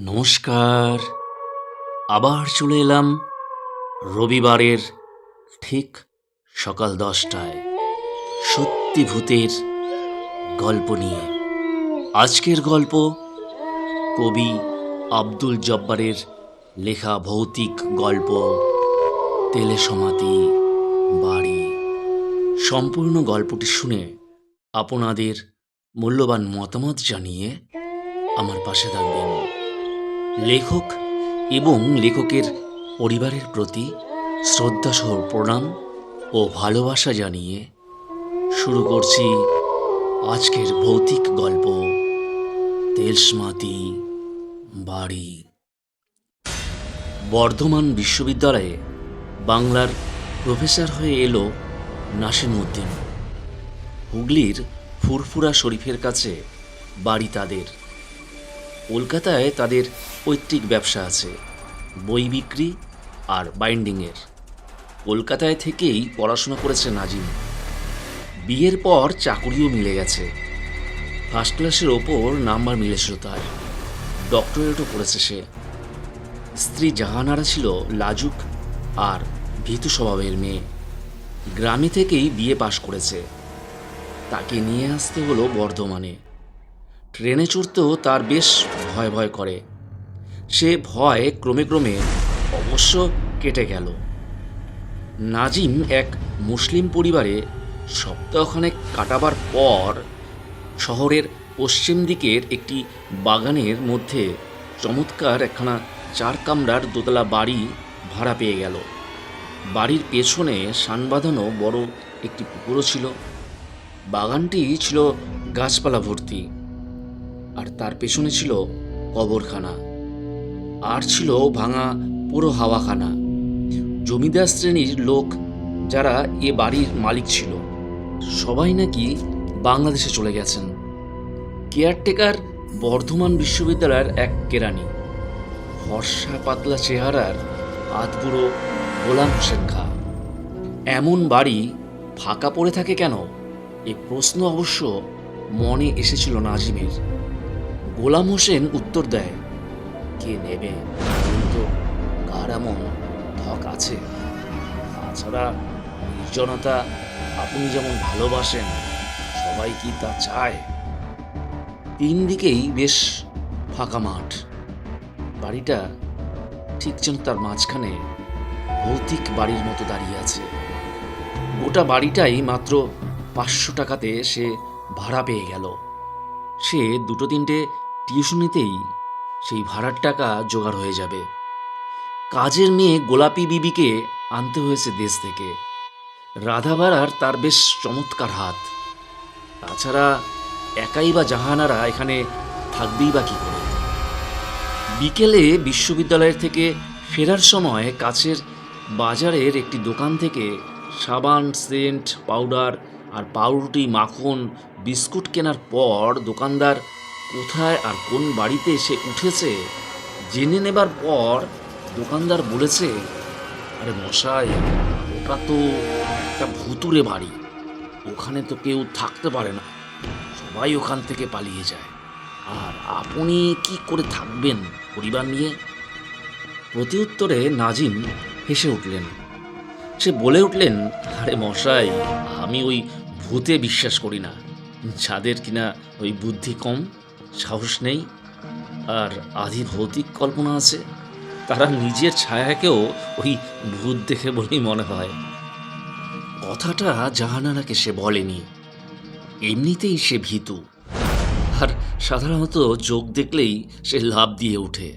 নমস্কার। আবার চলে এলাম রবিবারের ঠিক সকাল দশটায় সত্যি ভূতের গল্প নিয়ে। আজকের গল্প কবি আব্দুল জব্বারের লেখা ভৌতিক গল্প তেলে সমাতি বাড়ি। সম্পূর্ণ গল্পটি শুনে আপনাদের মূল্যবান মতামত জানিয়ে আমার পাশে থাকবেন। লেখক এবং লেখকের পরিবারের প্রতি শ্রদ্ধাসহ প্রণাম ও ভালোবাসা জানিয়ে শুরু করছি আজকের ভৌতিক গল্প তেলসমাতি বাড়ি। বর্ধমান বিশ্ববিদ্যালয়ে বাংলার প্রফেসর হয়ে এলো নাসিম উদ্দিন হুগলির ফুরফুরা শরীফের কাছে বাড়ি তাদের। কলকাতায় তাদের পৈতৃক ব্যবসা আছে, বই বিক্রি আর বাইন্ডিংয়ের। কলকাতায় থেকেই পড়াশোনা করেছে নাজিম। বিয়ের পর চাকুরিও মিলে গেছে। ফার্স্ট ক্লাসের ওপর নাম্বার মিলেছিল তার। ডক্টরেটও করেছে সে। স্ত্রী জাহানারা ছিল লাজুক আর ভীতু স্বভাবের মেয়ে। গ্রামে থেকেই বিয়ে পাশ করেছে। তাকে নিয়ে আসতে হলো বর্ধমানে। ট্রেনে চড়তেও তার বেশ ভয় ভয় করে। সে ভয় ক্রমে ক্রমে অবশ্য কেটে গেল। নাজিম এক মুসলিম পরিবারে সপ্তাহখানেক কাটাবার পর শহরের পশ্চিম দিকের একটি বাগানের মধ্যে চমৎকার একখানা চার কামরার দোতলা বাড়ি ভাড়া পেয়ে গেল। বাড়ির পেছনে সান বাঁধানো বড় একটি পুকুরও ছিল। বাগানটি ছিল গাছপালা ভর্তি। আর তার পেছনে ছিল কবরখানা। আর ছিল ভাঙা পুরো হাওয়াখানা। জমিদার শ্রেণির লোক যারা এ বাড়ির মালিক ছিল, সবাই নাকি বাংলাদেশে চলে গেছেন। কেয়ারটেকার বর্ধমান বিশ্ববিদ্যালয়ের এক কেরানি, ফর্সা পাতলা চেহারার আধবুড়ো গোলাম হোসেন খা। এমন বাড়ি ফাঁকা পড়ে থাকে কেন? এ প্রশ্ন অবশ্য মনে এসেছিল নাজিমের। গোলাম হোসেন উত্তর দেয়, কে নেবে? কিন্তু কার এমন ধক আছে? তাছাড়া নির্জনতা আপনি যেমন ভালোবাসেন, সবাই কি তা চায়? তিন দিকেই বেশ ফাঁকা মাঠ। বাড়িটা ঠিক যেন তার মাঝখানে ভৌতিক বাড়ির মতো দাঁড়িয়ে আছে। গোটা বাড়িটাই মাত্র পাঁচশো টাকাতে সে ভাড়া পেয়ে গেল। সে দুটো তিনটে টিউশনিতেই সেই ভাড়ার টাকা জোগাড় হয়ে যাবে। কাজের মেয়ে গোলাপি বিবিকে আনতে হয়েছে দেশ থেকে। রাধা বাড়ার তার বেশ চমৎকার হাত। তাছাড়া একাই বা জাহানারা এখানে থাকবেই বা কী করে? বিকেলে বিশ্ববিদ্যালয়ের থেকে ফেরার সময় কাছের বাজারের একটি দোকান থেকে সাবান, সেন্ট, পাউডার আর পাউরুটি, মাখন, বিস্কুট কেনার পর দোকানদার কোথায় আর কোন বাড়িতে সে উঠেছে, জেনে নেবার পর দোকানদার বলেছে, আরে মশাই, ওটা তো একটা ভুতুরে বাড়ি। ওখানে তো কেউ থাকতে পারে না। সবাই ওখান থেকে পালিয়ে যায়। আর আপনি কি করে থাকবেন পরিবার নিয়ে? প্রতি উত্তরে নাজিম হেসে উঠলেন। সে বলে উঠলেন, আরে মশাই, আমি ওই ভূতে বিশ্বাস করি না। যাদের কিনা ওই বুদ্ধি কম সাহস নেই, আর আধি ভৌতিক কল্পনা আছে। তারা নিজের ছায়াকেও ওই ভূত দেখে বলেই মনে হয়। কথাটা জাহানারাকে সে বলেনি, এমনিতেই সে ভীতু। আর সাধারণত যোগ দেখলেই সে লাভ দিয়ে ওঠে।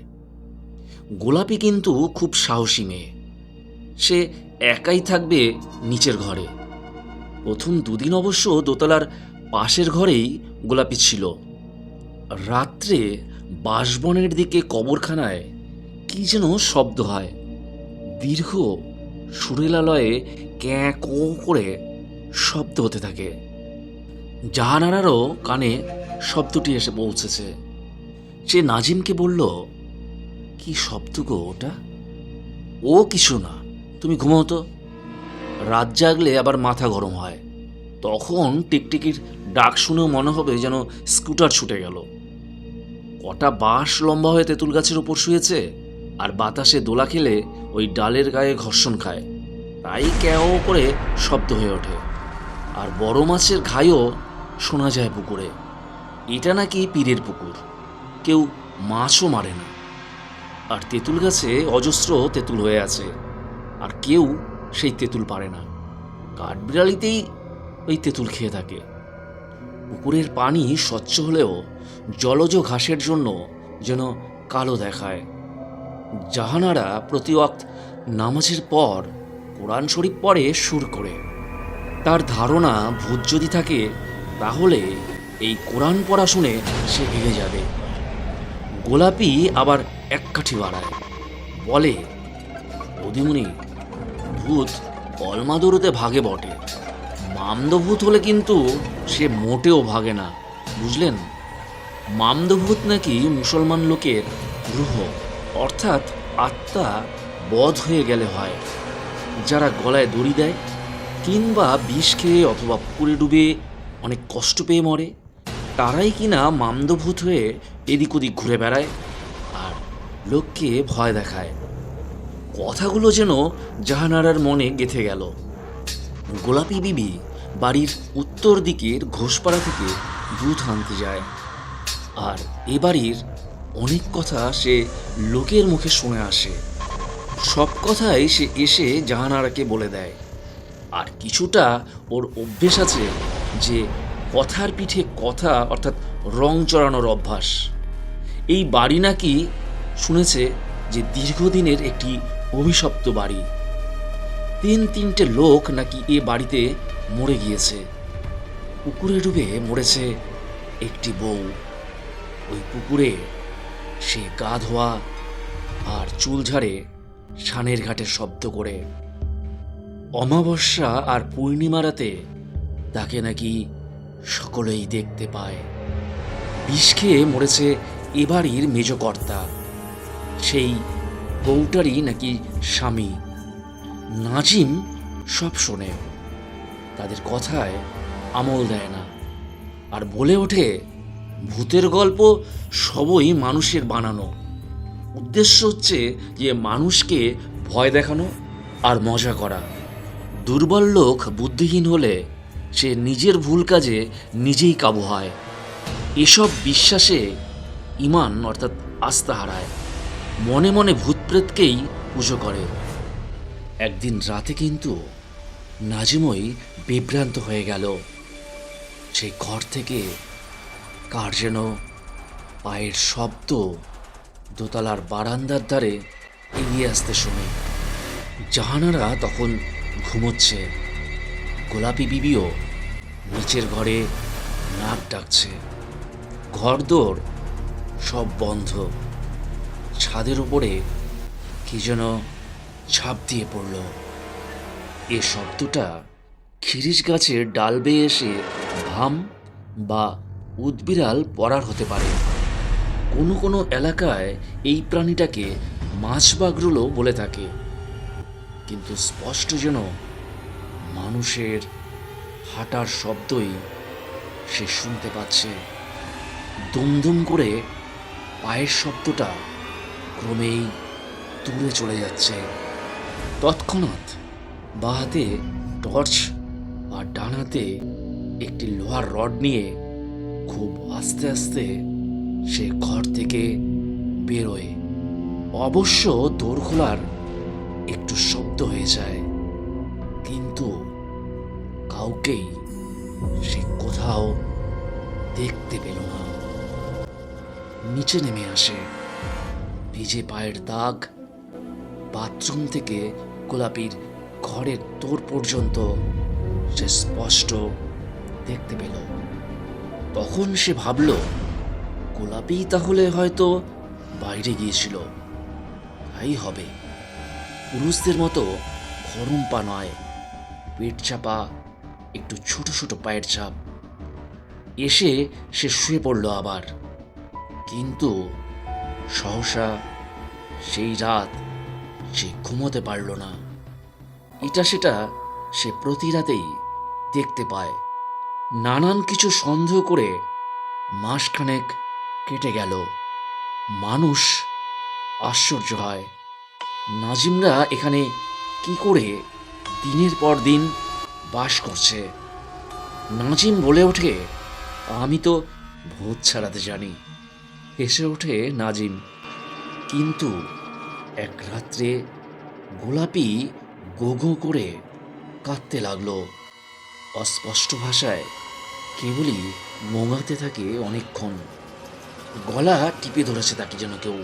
গোলাপি কিন্তু খুব সাহসী মেয়ে। সে একাই থাকবে নিচের ঘরে। প্রথম দুদিন অবশ্য দোতলার পাশের ঘরেই গোলাপি ছিল। রাত্রে বাঁশবনের দিকে কবরখানায় কি যেন শব্দ হয়। দীর্ঘ সুরেলালয়ে ক্যাঁ কোঁ করে শব্দ হতে থাকে। জাহানারারও কানে শব্দটি এসে পৌঁছেছে। সে নাজিমকে বলল, কি শব্দ গো ওটা? ও কিছু না, তুমি ঘুমাও তো। রাত জাগলে আবার মাথা গরম হয়। তখন টিকটিকির ডাক শুনেও মনে হবে যেন স্কুটার ছুটে গেল। কটা বাঁশ লম্বা হয়ে তেঁতুল গাছের ওপর শুয়েছে, আর বাতাসে দোলা খেলে ওই ডালের গায়ে ঘর্ষণ খায়। তাই ক্যাও করে শব্দ হয়ে ওঠে, আর বড় মাছের ঘাইও শোনা যায় পুকুরে। এটা নাকি পীরের পুকুর, কেউ মাছও মারে না। আর তেঁতুল গাছে অজস্র তেঁতুল হয়ে আছে, আর কেউ সেই তেঁতুল পারে না। কাঠবিড়ালিতেই ওই তেঁতুল খেয়ে থাকে। পুকুরের পানি স্বচ্ছ হলেও জলজ ঘাসের জন্য যেন কালো দেখায়। জাহানারা প্রতি নামাজের পর কোরআন শরীফ পড়ে সুর করে। তার ধারণা ভূত যদি থাকে, তাহলে এই কোরআন পড়া শুনে সে এগে যাবে। গোলাপি আবার এক কাঠি বাড়ায়। বলে অদিমুনি ভূত অলমাদুরুতে ভাগে বটে। মামদভূত হলে কিন্তু সে মোটেও ভাগে না, বুঝলেন? মামদভূত নাকি মুসলমান লোকের রুহ অর্থাৎ আত্মা বধ হয়ে গেলে হয়। যারা গলায় দড়ি দেয় কিংবা বিষ খেয়ে অথবা পুকুরে ডুবে অনেক কষ্ট পেয়ে মরে, তারাই কিনা মামদভূত হয়ে এদিক ওদিক ঘুরে বেড়ায় আর লোককে ভয় দেখায়। কথাগুলো যেন জাহানারার মনে গেথে গেল। গোলাপি বিবি বাড়ির উত্তর দিকের ঘোষপাড়া থেকে দুধ আনতে যায়। আর এ বাড়ির অনেক কথা সে লোকের মুখে শুনে আসে। সব কথাই সে এসে জাহানারাকে বলে দেয়। আর কিছুটা ওর অভ্যেস আছে যে কথার পিঠে কথা অর্থাৎ রং চড়ানোর অভ্যাস। এই বাড়ি নাকি শুনেছে যে দীর্ঘদিনের একটি অভিশপ্ত বাড়ি। তিন তিনটে লোক নাকি এ বাড়িতে মরে গিয়েছে। পুকুরে ডুবে মরেছে একটি বউ। ওই পুকুরে সে গা ধোয়া আর চুল ঝাড়ে সানের ঘাটের শব্দ করে। অমাবস্যা আর পূর্ণিমা রাতে তাকে নাকি সকলেই দেখতে পায়। বিষ খেয়ে মরেছে এ বাড়ির মেজকর্তা। সেই বউটারই নাকি স্বামী। নাজিম সব শোনে। তাদের কথায় আমল দেয় না। আর বলে ওঠে ভূতের গল্প সবই মানুষের বানানো। উদ্দেশ্য হচ্ছে যে মানুষকে ভয় দেখানো আর মজা করা। দুর্বল লোক বুদ্ধিহীন হলে সে নিজের ভুল কাজে নিজেই কাবু হয়। এসব বিশ্বাসে ইমান, অর্থাৎ আস্থা হারায়। মনে মনে ভূতপ্রেতকেই পুজো করে। একদিন রাতে কিন্তু নাজিমই বিভ্রান্ত হয়ে গেল। সেই ঘর থেকে কার যেন পায়ের শব্দ দোতলার বারান্দার ধারে এগিয়ে আসতে শুনে। জাহানারা তখন ঘুমোচ্ছে। গোলাপি বিবিও নিচের ঘরে নাক ডাকছে। ঘরদোর সব বন্ধ। ছাদের উপরে কি যেন ছাপ দিয়ে পড়ল। এ শব্দটা খিরিশ গাছের ডাল বেয়ে এসে ভাম বা উদ্বিড়াল পরার হতে পারে। কোনো কোনো এলাকায় এই প্রাণীটাকে মাছ বাগরুলো বলে থাকে। কিন্তু স্পষ্ট যেন মানুষের হাঁটার শব্দই সে শুনতে পাচ্ছে। দুমদুম করে পায়ের শব্দটা ক্রমেই দূরে চলে যাচ্ছে। তৎক্ষণাৎ বা হাতে টর্চ আর ডান হাতে একটি লোহার রড নিয়ে খুব আস্তে আস্তে সে ঘর থেকে বেরোয়। অবশ্য দোর খোলার একটু শব্দ হয়ে যায়, কিন্তু কাউকেই সে কোথাও দেখতে পেল না। নিচে নেমে আসে, ভিজে পায়ের দাগ, বাথরুম থেকে গোলাপির ঘরের তোর পর্যন্ত সে স্পষ্ট দেখতে পেল। তখন সে ভাবল গোলাপি তাহলে হয়তো বাইরে গিয়েছিল। তাই হবে। পুরুষদের মতো গরম পা নয় পেট চাপা, একটু ছোট ছোট পায়ের চাপ এসে সে শুয়ে পড়ল আবার। কিন্তু সহসা সেই রাত সে ঘুমোতে পারল না। এটা সেটা সে প্রতি রাতেই দেখতে পায়। নানান কিছু সন্দেহ করে মাসখানেক কেটে গেল। মানুষ আশ্চর্য হয়। নাজিমরা এখানে কি করে দিনের পর দিন বাস করছে? নাজিম বলে ওঠে, আমি তো ভূত ছাড়াতে জানি। হেসে ওঠে নাজিম, কিন্তু এক রাত্রে গোলাপি গো গো করে কাঁদতে লাগল। অস্পষ্ট ভাষায় কেবলই মোঙাতে থাকে অনেকক্ষণ। গলা টিপে ধরেছে তাকে যেন কেউ।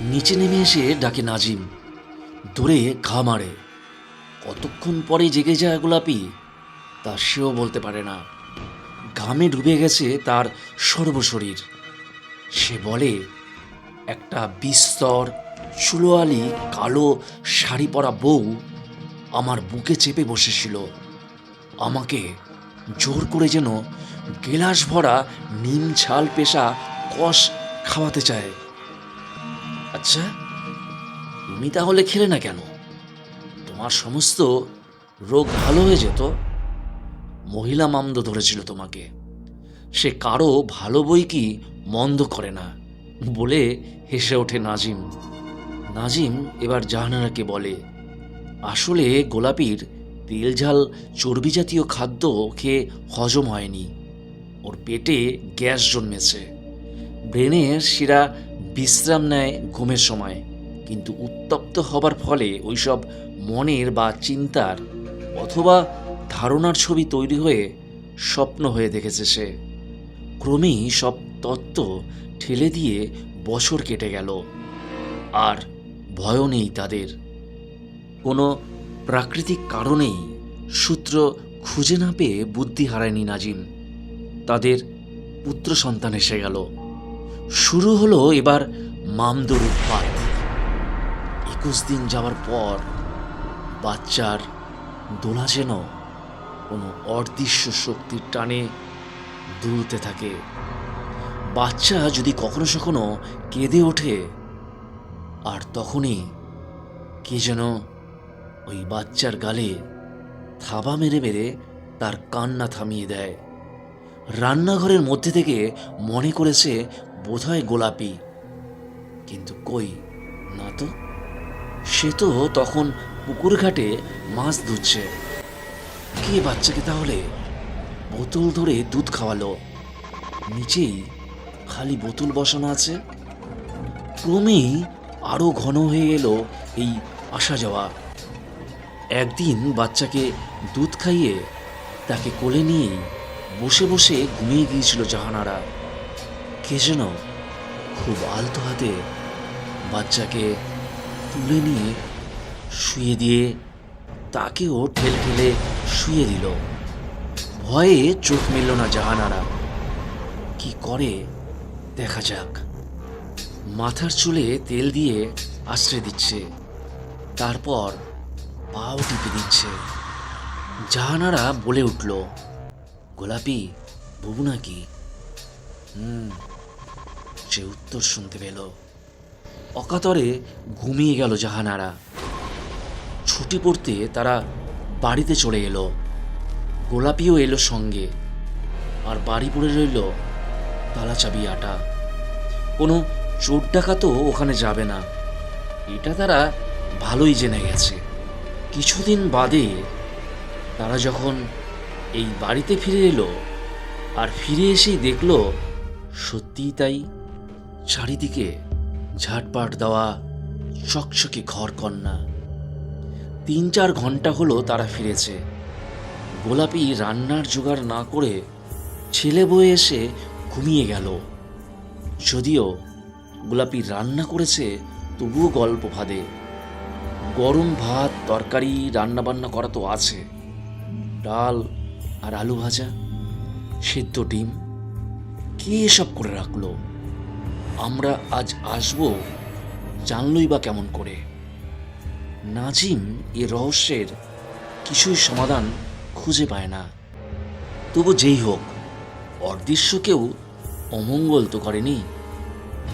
নিচে নেমে এসে ডাকে নাজিম। দূরে ঘা মারে। কতক্ষণ পরে জেগে যায় গোলাপি, তা সেও বলতে পারে না। ঘামে ডুবে গেছে তার সর্বশরীর। সে বলে, একটা বিস্তর, চুলোয়ালি, কালো, শাড়ি পরা বউ আমার বুকে চেপে বসেছিল। আমাকে জোর করে যেন গেলাস ভরা নিম ছাল পেশা কষ খাওয়াতে চায়। আচ্ছা তুমি তাহলে খেলে না কেন? তোমার সমস্ত রোগ ভালো হয়ে যেত। মহিলা মামদ ধরেছিল তোমাকে। সে কারও ভালো বই কি মন্দ করে না বলে হেসে ওঠে নাজিম। নাজিম এবার জাহানারাকে বলে, আসলে গোলাপির তেল ঝাল, চর্বি জাতীয় খাদ্য খেয়ে হজম হয়নি। ওর পেটে গ্যাস জন্মেছে। ব্রেনের শিরা বিশ্রাম নেয় ঘুমের সময়, কিন্তু উত্তপ্ত হবার ফলে ওইসব মনের বা চিন্তার অথবা ধারণার ছবি তৈরি হয়ে স্বপ্ন হয়ে দেখেছে সে। ক্রমেই সব তত্ত্ব ঠেলে দিয়ে বছর কেটে গেল, আর ভয়ও নেই তাদের। কোনো প্রাকৃতিক কারণেই সূত্র খুঁজে না পেয়ে বুদ্ধি হারায়নি নাজিম। তাদের পুত্র সন্তান এসে গেল। শুরু হলো এবার মামদুর উৎপাত। একুশ দিন যাওয়ার পর বাচ্চার দোলা যেন কোনো অদৃশ্য শক্তির টানে দুলতে থাকে। বাচ্চা যদি কখনো সখনো কেঁদে ওঠে, আর তখনই কে যেন ওই বাচ্চার গালে থাবা মেরে মেরে তার কান্না থামিয়ে দেয়। রান্নাঘরের মধ্যে থেকে মনে করেছে বোধহয় গোলাপি। কিন্তু কই? না তো। সে তো তখন পুকুর ঘাটে মাছ ধুচ্ছে কে বাচ্চাকে তাহলে? বোতল ধরে দুধ খাওয়ালো। নিচেই খালি বোতল বসানো আছে। ক্রমেই আরও ঘন হয়ে এলো এই আসা যাওয়া। একদিন বাচ্চাকে দুধ খাইয়ে তাকে কোলে নিয়েই বসে বসে ঘুমিয়ে গিয়েছিল জাহানারা। কে যেন খুব আলতো হাতে বাচ্চাকে তুলে নিয়ে শুয়ে দিয়ে তাকেও ঠেল ঠেলে শুয়ে দিল। ভয়ে চোখ মেলল না জাহানারা। কি করে? দেখা যাক। মাথার চুলে তেল দিয়ে আশ্রয় দিচ্ছে। তারপর পাও টিপে দিচ্ছে জাহানারা বলে উঠল, গোলাপি, বুবু নাকি? হুম, সে উত্তর শুনতে পেল। অকাতরে ঘুমিয়ে গেল জাহানারা। ছুটি পড়তে তারা বাড়িতে চলে এলো। গোলাপিও এলো সঙ্গে, আর বাড়ি পড়ে রইল তালা চাবি আটা। কোনো চোর ডাকাতও ওখানে যাবে না। এটা তারা ভালোই জেনে গেছে। কিছুদিন বাদে তারা যখন এই বাড়িতে ফিরে এলো আর ফিরে এসেই দেখল সত্যিই তাই চারিদিকে ঝাটপাট দেওয়া চকচকে ঘর কন্যা তিন চার ঘণ্টা হলো তারা ফিরেছে। গোলাপি রান্নার জোগাড় না করে ছেলে বয়ে এসে ঘুমিয়ে গেল। যদিও গোলাপি রান্না করেছে, তবুও গল্প ফাঁদে। গরম ভাত, তরকারি, রান্নাবান্না করা তো আছে। ডাল আর আলু ভাজা, সিদ্ধ ডিম। কে এসব করে রাখল? আমরা আজ আসব জানলই বা কেমন করে। নাজিম এ রহস্যের কিছুই সমাধান খুঁজে পায় না। তবু যেই হোক, অদৃশ্য কেউ অমঙ্গল তো করেনি।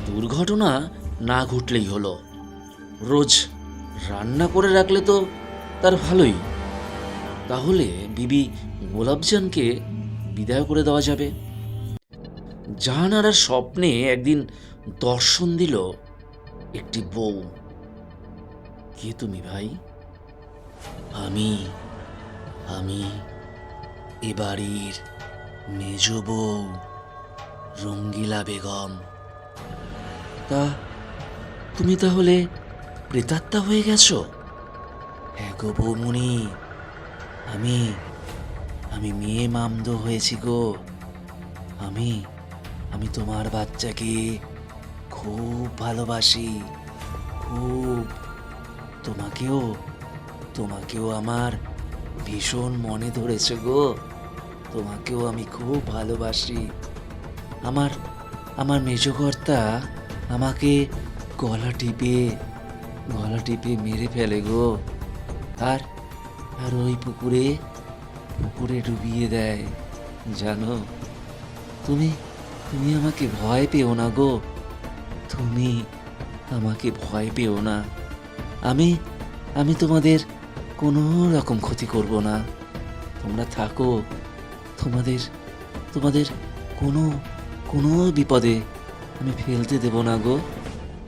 দুর্ঘটনা না ঘটলেই হলো। রোজ রান্না করে রাখলে তো তার ভালোই। তাহলে বিবি গোলাপজানকে বিদায় করে দেওয়া যাবে। জাহানারার স্বপ্নে একদিন দর্শন দিল একটি বউ। কে তুমি ভাই? আমি আমি এ বাড়ির মেজ বউ রঙ্গিলা বেগম। তা তুমি তাহলে প্রেতাত্মা হয়ে গেছো? হ্যাঁ গো বৌমুনি আমি আমি মেয়ে মামদ হয়েছি গো। আমি আমি তোমার বাচ্চাকে খুব ভালোবাসি। খুব। তোমাকেও তোমাকেও আমার ভীষণ মনে ধরেছে গো। তোমাকেও আমি খুব ভালোবাসি। আমার আমার মেজকর্তা আমাকে গলা টিপে গলা টিপে মেরে ফেলে গো। আর আর ওই পুকুরে পুকুরে ডুবিয়ে দেয়। জানো, তুমি তুমি আমাকে ভয় পেও না গো। তুমি আমাকে ভয় পেও না। আমি আমি তোমাদের কোনো রকম ক্ষতি করব না। তোমরা থাকো। তোমাদের তোমাদের কোনো কোনো বিপদে আমি ফেলতে দেব না গো।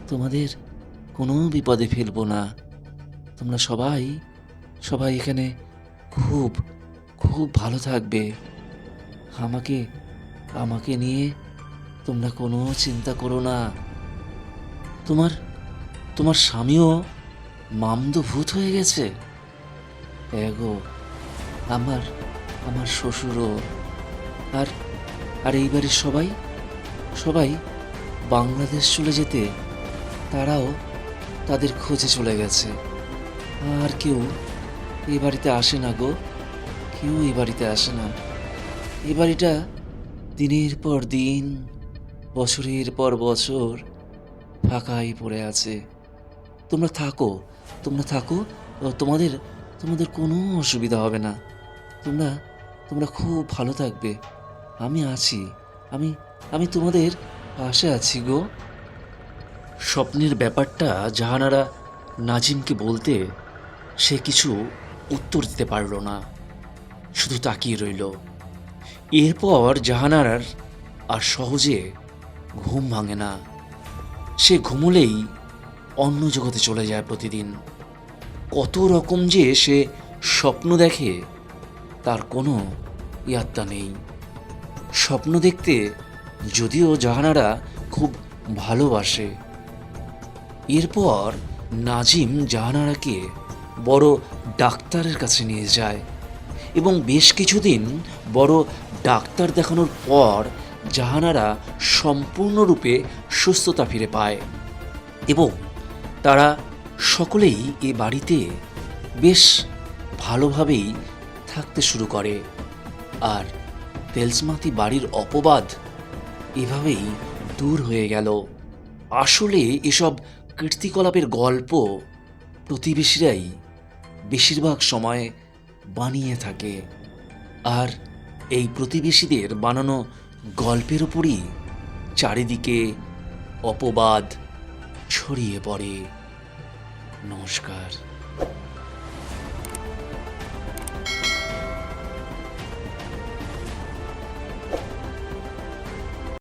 তোমাদের কোনো বিপদে ফেলব না। তোমরা সবাই সবাই এখানে খুব খুব ভালো থাকবে। আমাকে আমাকে নিয়ে তোমরা কোনো চিন্তা করো না। তোমার তোমার স্বামীও মামদো ভূত হয়ে গেছে। এগো, আমার আমার শ্বশুরও। আর আর এই বাড়ির সবাই সবাই বাংলাদেশ চলে যেতে, তারাও তাদের খোঁজে চলে গেছে। আর কেউ এই বাড়িতে আসে না গো। কেউ এই বাড়িতে আসে না। এই বাড়িটা দিনের পর দিন, বছরের পর বছর ফাঁকাই পড়ে আছে। তোমরা থাকো তোমরা থাকো। তোমাদের তোমাদের কোনো অসুবিধা হবে না। তোমরা তোমরা খুব ভালো থাকবে। আমি আছি। আমি আমি তোমাদের পাশে আছি গো। স্বপ্নের ব্যাপারটা জাহানারা নাজিমকে বলতে সে কিছু উত্তর দিতে পারল না, শুধু তাকিয়ে রইল। এরপর জাহানারার আর সহজে ঘুম ভাঙে না। সে ঘুমলেই অন্য জগতে চলে যায় প্রতিদিন। কত রকম যে সে স্বপ্ন দেখে, তার কোনো ইয়াত্তা নেই। স্বপ্ন দেখতে যদিও জাহানারা খুব ভালোবাসে এরপর নাজিম জাহানারাকে বড় ডাক্তারের কাছে নিয়ে যায় এবং বেশ কিছুদিন বড় ডাক্তার দেখানোর পর জাহানারা সম্পূর্ণরূপে সুস্থতা ফিরে পায় এবং তারা সকলেই এ বাড়িতে বেশ ভালোভাবেই থাকতে শুরু করে। আর তেলসমাতি বাড়ির অপবাদ এভাবেই দূর হয়ে গেল। আসলে এসব কীর্তিকলাপের গল্প প্রতিবেশীরাই বেশিরভাগ সময় বানিয়ে থাকে। আর এই প্রতিবেশীদের বানানো গল্পের উপরই চারিদিকে অপবাদ ছড়িয়ে পড়ে। নমস্কার।